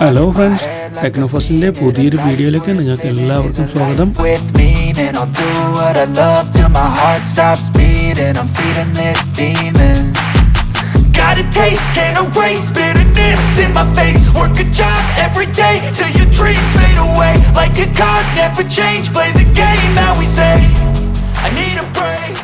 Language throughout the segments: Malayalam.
ഹലോ ഫ്രണ്ട്സ് head ടെക്നോഫസിന്റെ പുതിയൊരു വീഡിയോയിലേക്ക് നിങ്ങൾക്ക് എല്ലാവർക്കും സ്വാഗതം. Got a taste, can't erase bitterness in my face. Work a job every day till your dreams fade away. Like a card, never change. Play the game that we say. I need a break.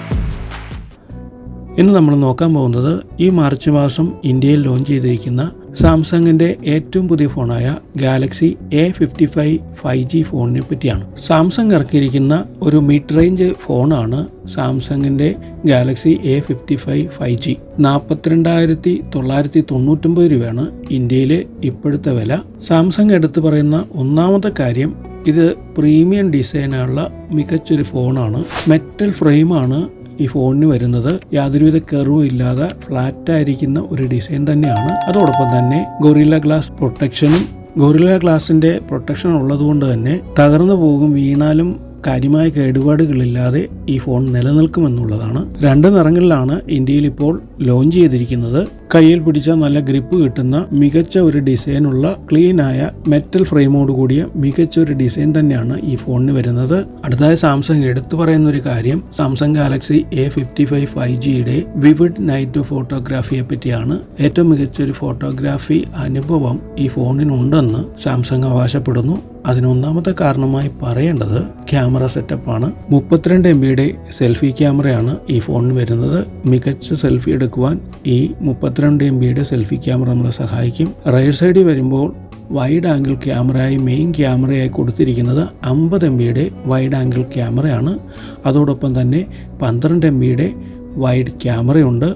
ഇന്ന് നമ്മൾ നോക്കാൻ പോകുന്നത് ഈ മാർച്ച് മാസം ഇന്ത്യയിൽ ലോഞ്ച് ചെയ്തിരിക്കുന്ന സാംസങ്ങിന്റെ ഏറ്റവും പുതിയ ഫോണായ Galaxy A fifty five five G ഫോണിനെ പറ്റിയാണ്. സാംസങ് ഇറക്കിയിരിക്കുന്ന ഒരു മിഡ് റേഞ്ച് ഫോണാണ് സാംസങ്ങിന്റെ Galaxy A fifty five five G. നാൽപ്പത്തിരണ്ടായിരത്തി തൊള്ളായിരത്തി തൊണ്ണൂറ്റൊമ്പത് രൂപയാണ് ഇന്ത്യയിലെ ഇപ്പോഴത്തെ വില. സാംസങ് എടുത്തു പറയുന്ന ഒന്നാമത്തെ കാര്യം ഇത് പ്രീമിയം ഡിസൈനുള്ള മികച്ചൊരു ഫോണാണ്. മെറ്റൽ ഫ്രെയിമാണ് ഈ ഫോണിന് വരുന്നത് യാതൊരുവിധ കെർവും ഇല്ലാതെ ഫ്ലാറ്റ് ആയിരിക്കുന്ന ഒരു ഡിസൈൻ തന്നെയാണ്. അതോടൊപ്പം തന്നെ ഗൊറില്ല ഗ്ലാസ് പ്രൊട്ടക്ഷനും ഗൊറില്ല ഗ്ലാസിന്റെ പ്രൊട്ടക്ഷൻ ഉള്ളതുകൊണ്ട് തന്നെ തകർന്നു പോകും വീണാലും കാര്യമായ കേടുപാടുകളില്ലാതെ ഈ ഫോൺ നിലനിൽക്കുമെന്നുള്ളതാണ്. രണ്ട് നിറങ്ങളിലാണ് ഇന്ത്യയിൽ ഇപ്പോൾ ലോഞ്ച് ചെയ്തിരിക്കുന്നത്. കയ്യിൽ പിടിച്ച നല്ല ഗ്രിപ്പ് കിട്ടുന്ന മികച്ച ഒരു ഡിസൈനുള്ള ക്ലീൻ ആയ മെറ്റൽ ഫ്രെയിമോട് കൂടിയ മികച്ച ഒരു ഡിസൈൻ തന്നെയാണ് ഈ ഫോണിന് വരുന്നത്. അടുത്തതായി സാംസങ് എടുത്തു പറയുന്ന ഒരു കാര്യം Samsung Galaxy A fifty five five ജിയുടെ വിവിഡ് നൈറ്റ് ഫോട്ടോഗ്രാഫിയെ പറ്റിയാണ്. ഏറ്റവും മികച്ച ഒരു ഫോട്ടോഗ്രാഫി അനുഭവം ഈ ഫോണിനുണ്ടെന്ന് സാംസങ് അവകാശപ്പെടുന്നു. അതിനൊന്നാമത്തെ കാരണമായി പറയേണ്ടത് ക്യാമറ സെറ്റപ്പാണ്. മുപ്പത്തിരണ്ട് എം ബിയുടെ സെൽഫി ക്യാമറയാണ് ഈ ഫോണിന് വരുന്നത്. മികച്ച സെൽഫി എടുക്കുവാൻ ഈ മുപ്പത്തിരണ്ട് എം ബിയുടെ സെൽഫി ക്യാമറ നമ്മളെ സഹായിക്കും. റൈറ്റ് സൈഡിൽ വരുമ്പോൾ വൈഡ് ആംഗിൾ ക്യാമറയായി മെയിൻ ക്യാമറയായി കൊടുത്തിരിക്കുന്നത് അമ്പത് എം ബിയുടെ വൈഡ് ആംഗിൾ ക്യാമറയാണ്. അതോടൊപ്പം തന്നെ പന്ത്രണ്ട് എം ബിയുടെ വൈഡ് ക്യാമറയുണ്ട്.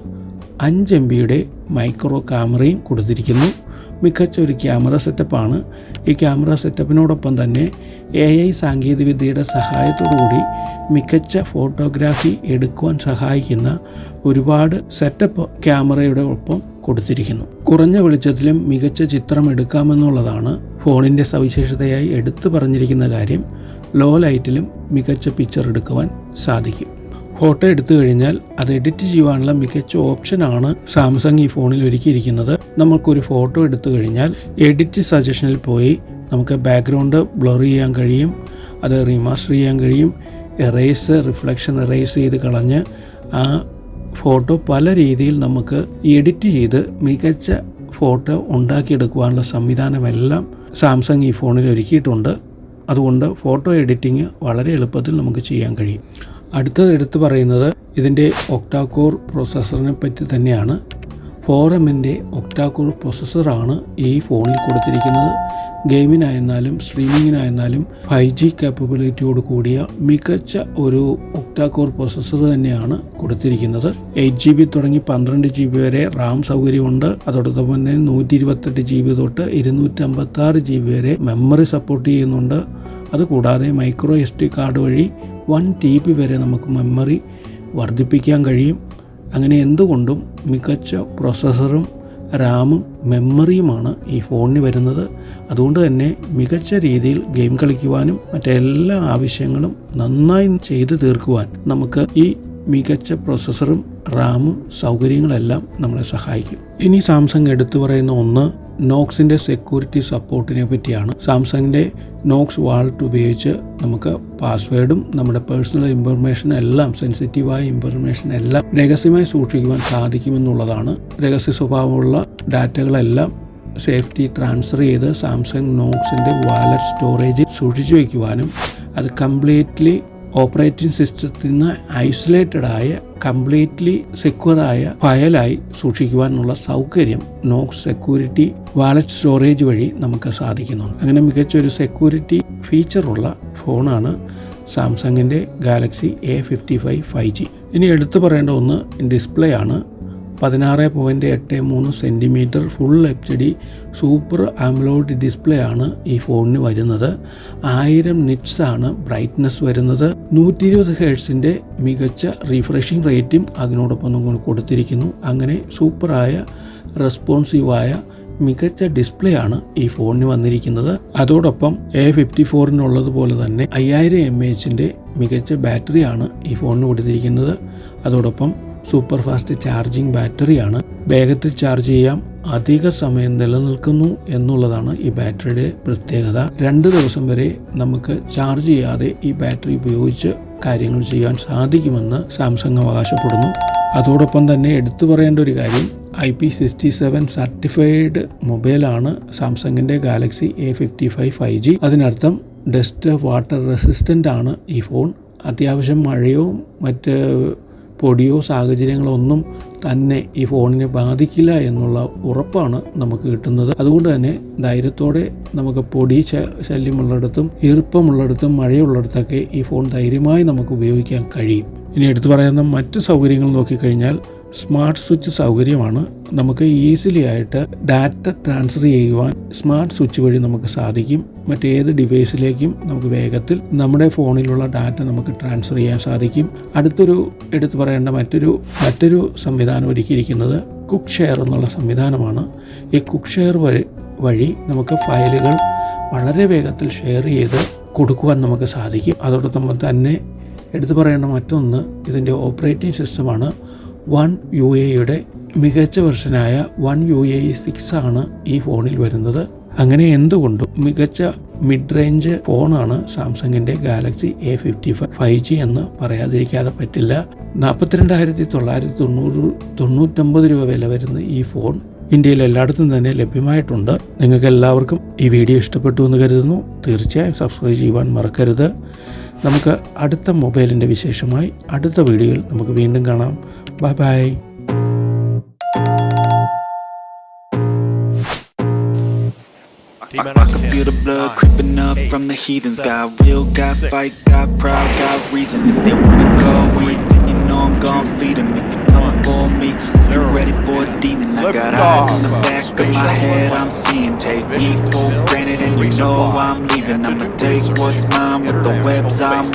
അഞ്ച് എം ബിയുടെ മൈക്രോ ക്യാമറയും കൊടുത്തിരിക്കുന്നു. മികച്ച ഒരു ക്യാമറ സെറ്റപ്പാണ്. ഈ ക്യാമറ സെറ്റപ്പിനോടൊപ്പം തന്നെ എ ഐ സാങ്കേതികവിദ്യയുടെ സഹായത്തോടുകൂടി മികച്ച ഫോട്ടോഗ്രാഫി എടുക്കുവാൻ സഹായിക്കുന്ന ഒരുപാട് സെറ്റപ്പ് ക്യാമറയുടെ ഒപ്പം കൊടുത്തിരിക്കുന്നു. കുറഞ്ഞ വെളിച്ചത്തിലും മികച്ച ചിത്രം എടുക്കാമെന്നുള്ളതാണ് ഫോണിന്റെ സവിശേഷതയായി എടുത്തു പറഞ്ഞിരിക്കുന്ന കാര്യം. ലോ ലൈറ്റിലും മികച്ച പിക്ചർ എടുക്കുവാൻ സാധിക്കും. ഫോട്ടോ എടുത്തു കഴിഞ്ഞാൽ അത് എഡിറ്റ് ചെയ്യുവാനുള്ള മികച്ച ഓപ്ഷനാണ് സാംസങ് ഈ ഫോണിൽ ഒരുക്കിയിരിക്കുന്നത്. നമുക്കൊരു ഫോട്ടോ എടുത്തു കഴിഞ്ഞാൽ എഡിറ്റ് സജഷനിൽ പോയി നമുക്ക് ബാക്ക്ഗ്രൗണ്ട് ബ്ലർ ചെയ്യാൻ കഴിയും അത് റീമാസ്റ്റർ ചെയ്യാൻ കഴിയും എറേസ് റിഫ്ലക്ഷൻ എറേസ് ചെയ്ത് കളഞ്ഞ് ആ ഫോട്ടോ പല രീതിയിൽ നമുക്ക് എഡിറ്റ് ചെയ്ത് മികച്ച ഫോട്ടോ ഉണ്ടാക്കിയെടുക്കുവാനുള്ള സംവിധാനമെല്ലാം സാംസങ് ഈ ഫോണിൽ ഒരുക്കിയിട്ടുണ്ട്. അതുകൊണ്ട് ഫോട്ടോ എഡിറ്റിംഗ് വളരെ എളുപ്പത്തിൽ നമുക്ക് ചെയ്യാൻ കഴിയും. അടുത്തത് എടുത്തു പറയുന്നത് ഇതിന്റെ ഒക്ടാകോർ പ്രോസസ്സറിനെ പറ്റി തന്നെയാണ്. ഫോർ എമ്മിന്റെ ഒക്ടാകോർ പ്രോസസ്സറാണ് ഈ ഫോണിൽ കൊടുത്തിരിക്കുന്നത്. ഗെയിമിനായിരുന്നാലും സ്ട്രീമിങ്ങിനായിരുന്നാലും ഫൈവ് ജി കാപ്പബിലിറ്റിയോട് കൂടിയ മികച്ച ഒരു ഒക്ടാകോർ പ്രോസസ്സർ തന്നെയാണ് കൊടുത്തിരിക്കുന്നത്. എയ്റ്റ് ജി ബി തുടങ്ങി പന്ത്രണ്ട് ജി ബി വരെ റാം സൗകര്യമുണ്ട്. അതോടൊപ്പം തന്നെ നൂറ്റി ഇരുപത്തെട്ട് ജി ബി തൊട്ട് ഇരുന്നൂറ്റി അമ്പത്തി ആറ് ജി ബി വരെ മെമ്മറി സപ്പോർട്ട് ചെയ്യുന്നുണ്ട്. അതുകൂടാതെ മൈക്രോ എസ് ടി കാർഡ് വഴി വൺ ടി ബി വരെ നമുക്ക് മെമ്മറി വർദ്ധിപ്പിക്കാൻ കഴിയും. അങ്ങനെ എന്തുകൊണ്ടും മികച്ച പ്രോസസ്സറും റാമും മെമ്മറിയുമാണ് ഈ ഫോണിന് വരുന്നത്. അതുകൊണ്ട് തന്നെ മികച്ച രീതിയിൽ ഗെയിം കളിക്കുവാനും മറ്റെല്ലാ ആവശ്യങ്ങളും നന്നായി ചെയ്തു തീർക്കുവാൻ നമുക്ക് ഈ മികച്ച പ്രോസസ്സറും റാമും സൗകര്യങ്ങളെല്ലാം നമ്മളെ സഹായിക്കും. ഇനി സാംസങ് എടുത്തു പറയുന്ന ഒന്ന് നോക്സിന്റെ സെക്യൂരിറ്റി സപ്പോർട്ടിനെ പറ്റിയാണ്. സാംസങ്ങിന്റെ നോക്സ് വാൾട്ട് ഉപയോഗിച്ച് നമുക്ക് പാസ്വേഡും നമ്മുടെ പേഴ്സണൽ ഇൻഫർമേഷൻ എല്ലാം സെൻസിറ്റീവായ ഇൻഫർമേഷൻ എല്ലാം രഹസ്യമായി സൂക്ഷിക്കുവാൻ സാധിക്കുമെന്നുള്ളതാണ് രഹസ്യ സ്വഭാവമുള്ള ഡാറ്റകളെല്ലാം സേഫ്റ്റി ട്രാൻസ്ഫർ ചെയ്ത് സാംസങ് നോക്സിന്റെ വാലറ്റ് സ്റ്റോറേജിൽ സൂക്ഷിച്ചു വയ്ക്കുവാനും അത് കംപ്ലീറ്റ്ലി ഓപ്പറേറ്റിംഗ് സിസ്റ്റത്തിൽ നിന്ന് ഐസൊലേറ്റഡ് ആയ കംപ്ലീറ്റ്ലി സെക്യൂറായ ഫയലായി സൂക്ഷിക്കുവാനുള്ള സൗകര്യം നോക്സ് സെക്യൂരിറ്റി വാലറ്റ് സ്റ്റോറേജ് വഴി നമുക്ക് സാധിക്കുന്നുണ്ട്. അങ്ങനെ മികച്ച ഒരു സെക്യൂരിറ്റി ഫീച്ചറുള്ള ഫോണാണ് സാംസങ്ങിന്റെ Galaxy A fifty five five G ഇനി എടുത്തു പറയേണ്ട ഒന്ന് ഡിസ്പ്ലേ ആണ്. പതിനാറ് പോയിന്റ് എട്ട് മൂന്ന് centimetre full H D super AMOLED display ആണ് ഈ ഫോണിന് വരുന്നത്. ആയിരം നിറ്റ്സ് ആണ് ബ്രൈറ്റ്നസ് വരുന്നത്. നൂറ്റി ഇരുപത് ഹേഴ്സിന്റെ മികച്ച റീഫ്രഷിംഗ് റേറ്റും അതിനോടൊപ്പം കൊടുത്തിരിക്കുന്നു. അങ്ങനെ സൂപ്പറായ റെസ്പോൺസീവായ മികച്ച ഡിസ്പ്ലേ ആണ് ഈ ഫോണിന് വന്നിരിക്കുന്നത്. അതോടൊപ്പം എ ഫിഫ്റ്റി ഫോറിനുള്ളതുപോലെ തന്നെ അയ്യായിരം എം എച്ചിന്റെ മികച്ച ബാറ്ററിയാണ് ഈ ഫോണിന് കൊടുത്തിരിക്കുന്നത്. അതോടൊപ്പം സൂപ്പർ ഫാസ്റ്റ് ചാർജിംഗ് ബാറ്ററിയാണ്. വേഗത്തിൽ ചാർജ് ചെയ്യാം അധിക സമയം നിലനിൽക്കുന്നു എന്നുള്ളതാണ് ഈ ബാറ്ററിയുടെ പ്രത്യേകത. രണ്ട് ദിവസം വരെ നമുക്ക് ചാർജ് ചെയ്യാതെ ഈ ബാറ്ററി ഉപയോഗിച്ച് കാര്യങ്ങൾ ചെയ്യാൻ സാധിക്കുമെന്ന് സാംസങ് അവകാശപ്പെടുന്നു. അതോടൊപ്പം തന്നെ എടുത്തു പറയേണ്ട ഒരു കാര്യം I P sixty seven certified മൊബൈലാണ് സാംസങ്ങിന്റെ Galaxy A fifty five five G. അതിനർത്ഥം ഡസ്റ്റ് വാട്ടർ റെസിസ്റ്റന്റ് ആണ് ഈ ഫോൺ. അത്യാവശ്യം മഴയോ മറ്റ് പൊടിയോ സാഹചര്യങ്ങളോ ഒന്നും തന്നെ ഈ ഫോണിനെ ബാധിക്കില്ല എന്നുള്ള ഉറപ്പാണ് നമുക്ക് കിട്ടുന്നത്. അതുകൊണ്ട് തന്നെ ധൈര്യത്തോടെ നമുക്ക് പൊടി ശല്യമുള്ളിടത്തും ഈർപ്പമുള്ളിടത്തും മഴയുള്ളിടത്തൊക്കെ ഈ ഫോൺ ധൈര്യമായി നമുക്ക് ഉപയോഗിക്കാൻ കഴിയും. ഇനി എടുത്തു പറയുന്ന മറ്റ് സൗകര്യങ്ങൾ നോക്കിക്കഴിഞ്ഞാൽ സ്മാർട്ട് സ്വിച്ച് സൗകര്യമാണ് നമുക്ക് ഈസിലി ആയിട്ട് ഡാറ്റ ട്രാൻസ്ഫർ ചെയ്യുവാൻ സ്മാർട്ട് സ്വിച്ച് വഴി നമുക്ക് സാധിക്കും. മറ്റേത് ഡിവൈസിലേക്കും നമുക്ക് വേഗത്തിൽ നമ്മുടെ ഫോണിലുള്ള ഡാറ്റ നമുക്ക് ട്രാൻസ്ഫർ ചെയ്യാൻ സാധിക്കും. അടുത്തൊരു എടുത്തു പറയേണ്ട മറ്റൊരു മറ്റൊരു സംവിധാനം ഒരുക്കിയിരിക്കുന്നത് കുക്ക് ഷെയർ എന്നുള്ള സംവിധാനമാണ്. ഈ കുക്ക് ഷെയർ വഴി വഴി നമുക്ക് ഫയലുകൾ വളരെ വേഗത്തിൽ ഷെയർ ചെയ്ത് കൊടുക്കുവാൻ നമുക്ക് സാധിക്കും. അതോടൊപ്പം തന്നെ എടുത്തു പറയേണ്ട മറ്റൊന്ന് ഇതിന്റെ ഓപ്പറേറ്റിംഗ് സിസ്റ്റമാണ് വൺ യു എയുടെ മികച്ച വെർഷനായ വൺ യു എ സിക്സ് ആണ് ഈ ഫോണിൽ വരുന്നത്. അങ്ങനെ എന്തുകൊണ്ടും മികച്ച മിഡ് റേഞ്ച് ഫോണാണ് സാംസങ്ങിന്റെ Galaxy A fifty five G എന്ന് പറയാതിരിക്കാതെ പറ്റില്ല. നാൽപ്പത്തിരണ്ടായിരത്തി തൊള്ളായിരത്തി തൊണ്ണൂറ് തൊണ്ണൂറ്റൊമ്പത് രൂപ വില വരുന്ന ഈ ഫോൺ ഇന്ത്യയിൽ എല്ലായിടത്തും തന്നെ ലഭ്യമായിട്ടുണ്ട്. നിങ്ങൾക്ക് എല്ലാവർക്കും ഈ വീഡിയോ ഇഷ്ടപ്പെട്ടു എന്ന് കരുതുന്നു. തീർച്ചയായും സബ്സ്ക്രൈബ് ചെയ്യുവാൻ മറക്കരുത്. നമുക്ക് അടുത്ത മൊബൈലിന്റെ വിശേഷമായി അടുത്ത വീഡിയോയിൽ നമുക്ക് വീണ്ടും കാണാം. Bye bye I, can feel the blood creeping up from the heathens. Got will, got fight, got pride, got reason. If they wanna go eat, then you know I'm gon' feed 'em. If you're for me, you ready for a demon. I got eyes in the back of my head, I'm seeing. Take me for granted, and you know I'm leaving. I'ma take what's mine with the webs I'm